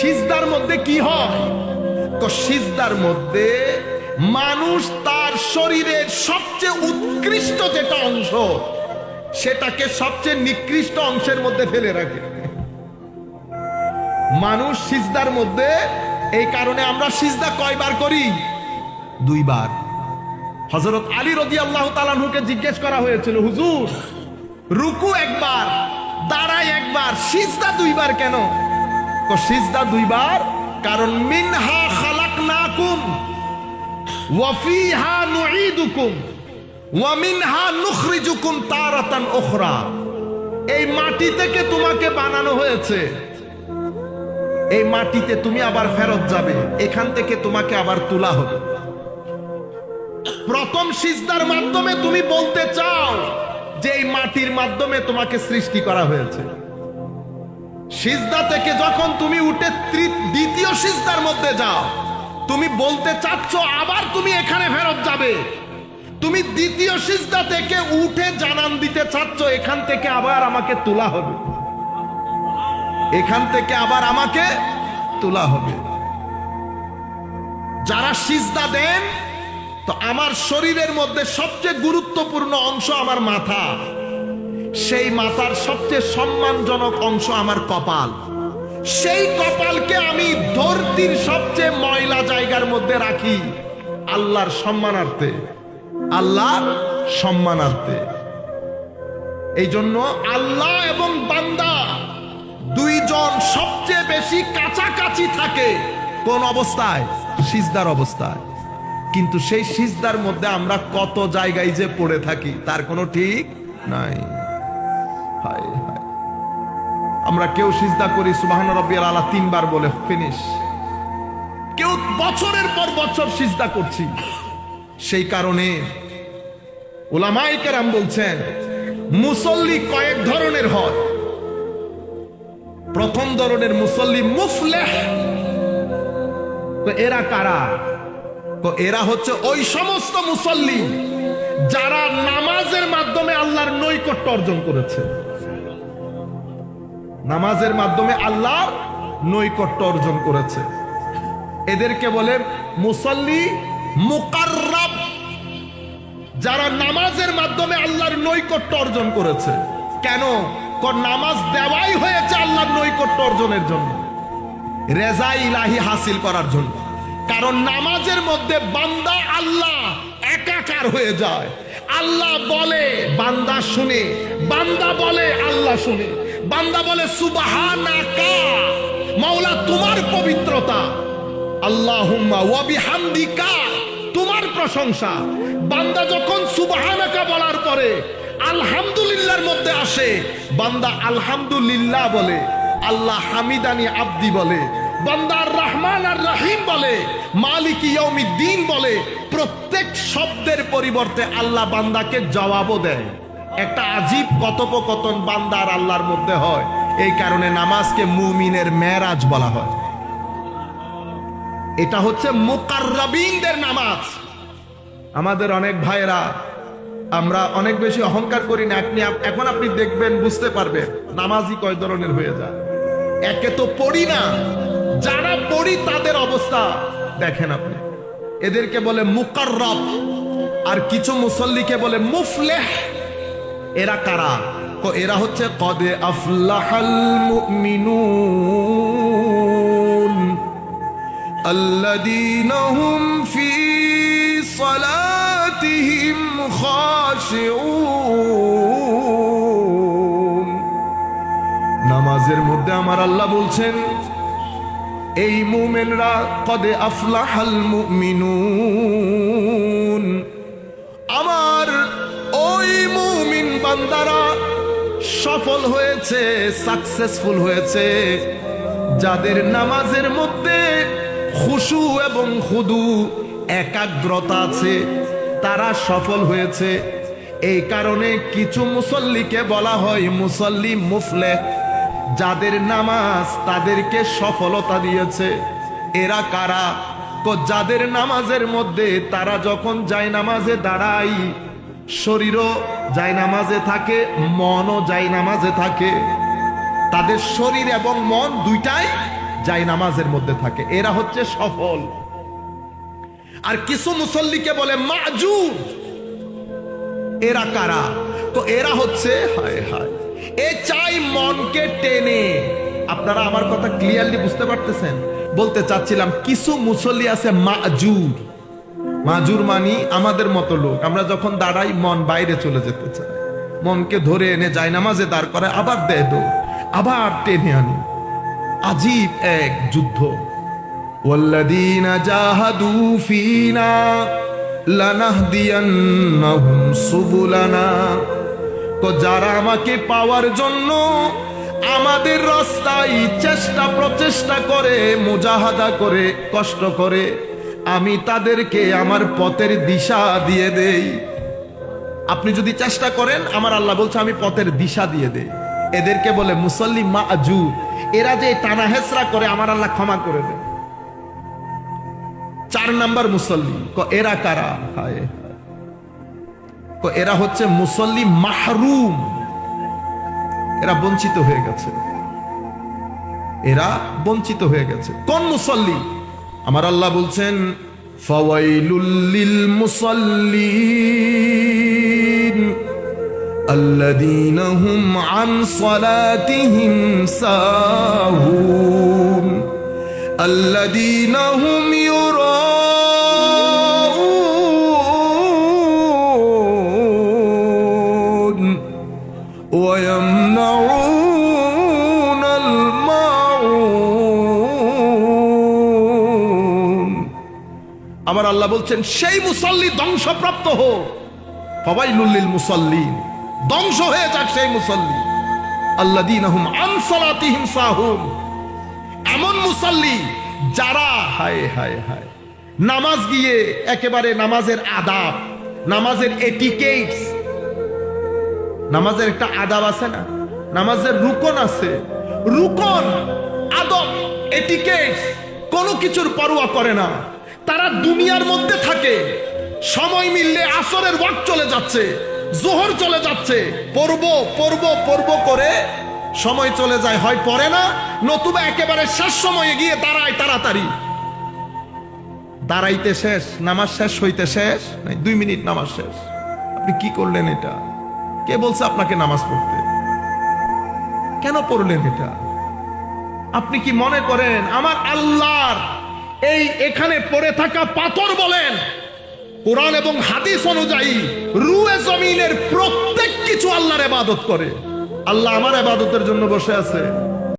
সিজদার মধ্যে কি হয়? তো সিজদার মধ্যে মানুষ তার শরীরের সবচেয়ে উৎকৃষ্ট যেটা অংশ, সেটাকে সবচেয়ে নিকৃষ্ট অংশের মধ্যে ফেলে রাখে। মানুষ সিজদার মধ্যে, এই কারণে আমরা সিজদা কয়বার করি? দুইবার। হজরত আলী রদি আল্লাহ তালানহুকে জিজ্ঞেস করা হয়েছিল, হুজুর, রুকু একবার। দাঁড়াই একবার, সিজদা দুইবার কেন? সিজদা দুইবার, কারণ মিনহা খালাকনাকুম, ওয়া ফিহা নুঈদুকুম, ওয়া মিনহা নুখরিজুকুম তারাতান উখরা। এই মাটি থেকে তোমাকে বানানো হয়েছে। এই মাটিতে তুমি আবার ফেরত যাবে। এখান থেকে তোমাকে আবার তোলা হবে। প্রথম সিজদার মাধ্যমে তুমি বলতে চাও যে মাটির মাধ্যমে তোমাকে সৃষ্টি করা হয়েছে। সিজদা থেকে যখন তুমি উঠে দ্বিতীয় সিজদার মধ্যে যাও, তুমি বলতে চাচ্ছ, আবার তুমি এখানে ফেরত যাবে। তুমি দ্বিতীয় সিজদা থেকে উঠে জানান দিতে চাচ্ছ, এখান থেকে আবার আমাকে তোলা হবে। এখান থেকে আবার আমাকে তোলা হবে। যারা সিজদা দেন তো আমার শরীরের মধ্যে সবচেয়ে গুরুত্বপূর্ণ অংশ আমার মাথা। সেই মাথার সবচেয়ে সম্মানজনক অংশ আমার কপাল। সেই কপালকে আমি ধরতির সবচেয়ে ময়লা জায়গার মধ্যে রাখি। আল্লাহর সম্মানার্থে। আল্লাহর সম্মানার্থে। এই জন্য আল্লাহ এবং বান্দা দুইজন সবচেয়ে বেশি কাছাকাছি থাকে। কোন অবস্থায়? সিজদার অবস্থায়। কিন্তু সেই সিজদার মধ্যে আমরা কত জায়গায় যে পড়ে থাকি, তার কোনো ঠিক নাই। আমরা কেউ সিজদা করি, সুবাহান রব্বিয়াল আলা তিনবার বলে, ফিনিশ। কেউ বছরের পর বছর সিজদা করছি। সেই কারণে ওলামাই কেরাম বলছেন, মুসল্লি কয়েক ধরনের হয়। প্রথম ধরনের মুসল্লি মুফলেহ। তো এরা কারা? এরা হচ্ছে ওই সমস্ত মুসল্লি যারা নামাজের মাধ্যমে আল্লাহর নৈকট্য অর্জন করেছে। নামাজের মাধ্যমে আল্লাহর নৈকট্য অর্জন করেছে। এদেরকে বলে মুসল্লি মুকাররাব। যারা নামাজের মাধ্যমে আল্লাহর নৈকট্য অর্জন করেছে। কেন? নামাজ দেওয়াই হয়েছে আল্লাহর নৈকট্য অর্জনের জন্য। রেজা ইলাহি হাসিল করার জন্য। কারণ নামাজের মধ্যে বান্দা আল্লাহ একাকার হয়ে যায়। আল্লাহ বলে, বান্দা শুনে, বান্দা বলে, আল্লাহ শুনে। বান্দা বলে, সুবাহানাকা, মাওলা তোমার পবিত্রতা। আল্লাহুম্মা ওয়া বিহামদিকা, তোমার প্রশংসা। বান্দা যখন সুবহানাকা বলার পরে আলহামদুলিল্লাহর মধ্যে আসে, বান্দা আলহামদুলিল্লাহ বলে, আল্লাহ হামিদানি আব্দি বলে। বান্দা আর রহমান আর রাহিম বলে, মালিক দিন বলে, প্রত্যেক শব্দের পরিবর্তে আল্লাহ বান্দাকে জবাবও দেয়। একটা আজীব কথোপকথন বান্দার আল্লাহর মধ্যে হয়। এই কারণে নামাজকে মুমিনের মেরাজ বলা হয়। এটা হচ্ছে মুকাররাবিনদের নামাজ। আমাদের অনেক ভাইরা আমরা অনেক বেশি অহংকার করি না, আপনি এখন আপনি দেখবেন, বুঝতে পারবেন, নামাজই কয় ধরনের হয়ে যায়। একে তো পড়ি না যারা পড়ি তাদের অবস্থা দেখেন আপনি। এদেরকে বলে মুকার আর কিছু মুসল্লিকে বলে মুফলেহ। এরা কারা? এরা হচ্ছে কদে আফলাহাল হুম ফি নামাজের মধ্যে আমার আল্লাহ বলছেন এই মুমেনরা কদে আফলাহাল মুমিনুন। আমার ওই মুমিন বান্দারা সফল হয়েছে সাকসেসফুল হয়েছে। যাদের নামাজের মধ্যে খুশু এবং খুদু একাগ্রতা আছে, তারা সফল হয়েছে। এই কারণে কিছু মুসল্লিকে বলা হয় মুসল্লি মুফলে যাদের নামাজ তাদেরকে সফলতা দিয়েছে। এরা কারা? তো যাদের নামাজের মধ্যে তারা যখন যায় নামাজে দাঁড়াই শরীরও যায় নামাজে থাকে, মনও যায় নামাজে থাকে। তাদের শরীর এবং মন দুইটাই যাই নামাজের মধ্যে থাকে। এরা হচ্ছে সফল। আর কিছু মুসল্লিকে বলে মাজুর এরা কারা? তো এরা হচ্ছে, হায় হায়। এ চাই মনকে টেনে আপনারা আমার কথা ক্লিয়ারলি বুঝতে পারতেছেন বলতে চাচ্ছিলাম কিছু মুসল্লি আছে মাজুর মাজুর মানি আমাদের মতো লোক আমরা যখন দাঁড়াই মন বাইরে চলে যেতে চায় মনকে ধরে এনে যায় নামাজে দাঁড় করে আবার দেয় দো আবার টেনে আনি আজীব এক যুদ্ধ والذين جاهدوا فينا لنهدينهم سبلنا তো যারা আমাকে পাওয়ার জন্য আমাদের রাস্তায় চেষ্টা, প্রচেষ্টা করে, মুজাহাদা করে, কষ্ট করে, আমি তাদেরকে আমার পথের দিশা দিয়ে দেই। আপনি যদি চেষ্টা করেন, আমার আল্লাহ বলছে, আমি পথের দিশা দিয়ে দেই। এদেরকে বলে মুসল্লি মা আজু এরা যে টানা হেসরা করে, আমার আল্লাহ ক্ষমা করে দেয় চার নাম্বার মুসল্লি এরা কারা? হায়। হায়। ক এরা হচ্ছে মুসল্লি মাহরুম এরা বঞ্চিত হয়ে গেছে এরা বঞ্চিত হয়ে গেছে কোন মুসল্লি আমার আল্লাহ বলছেন ফাওয়াইলুল মুসল্লিন الذين هم عن صلاتهم ساهون الذين هم আমার আল্লাহ বলছেন, সেই মুসল্লি ধ্বংসপ্রাপ্ত হোক। ফবাইলুল্লিল ধ্বংস হয়ে যাক সেই মুসল্লি। সালাতিহিম সাহুন। এমন মুসল্লি যারা, হায় হায় হায়, নামাজ গিয়ে একেবারে নামাজের আদাব, নামাজের এটিকেটস, নামাজের একটা আদাব আছে না? নামাজের রুকন আছে। রুকন, আদব, এটিকেটস কোনো কিছুর পরোয়া করে না। তারা দুনিয়ার মধ্যে থাকে। সময় মিললে আসরের ওয়াক্ত চলে যাচ্ছে, জোহর চলে যাচ্ছে। পড়ব পড়ব পড়ব করে সময় চলে যায়, হয় পরে না, নতুবা একেবারে শেষ সময়ে গিয়ে দাঁড়ায় তাড়াতাড়ি। দাঁড়াইতে শেষ, নামাজ শেষ হইতে শেষ? নাই, দুই মিনিট নামাজ শেষ। আপনি কি করলেন এটা? কে বলছে আপনাকে নামাজ পড়তে? কেন পড়লেন এটা? আপনি কি মনে করেন, আমার আল্লাহর এই এখানে পড়ে থাকা পাথর বলেন। কোরআন এবং হাদিস অনুযায়ী রুয়ে জমিনের প্রত্যেক কিছু আল্লাহর ইবাদত করে। আল্লাহ আমার এবাদতের জন্য বসে আছে।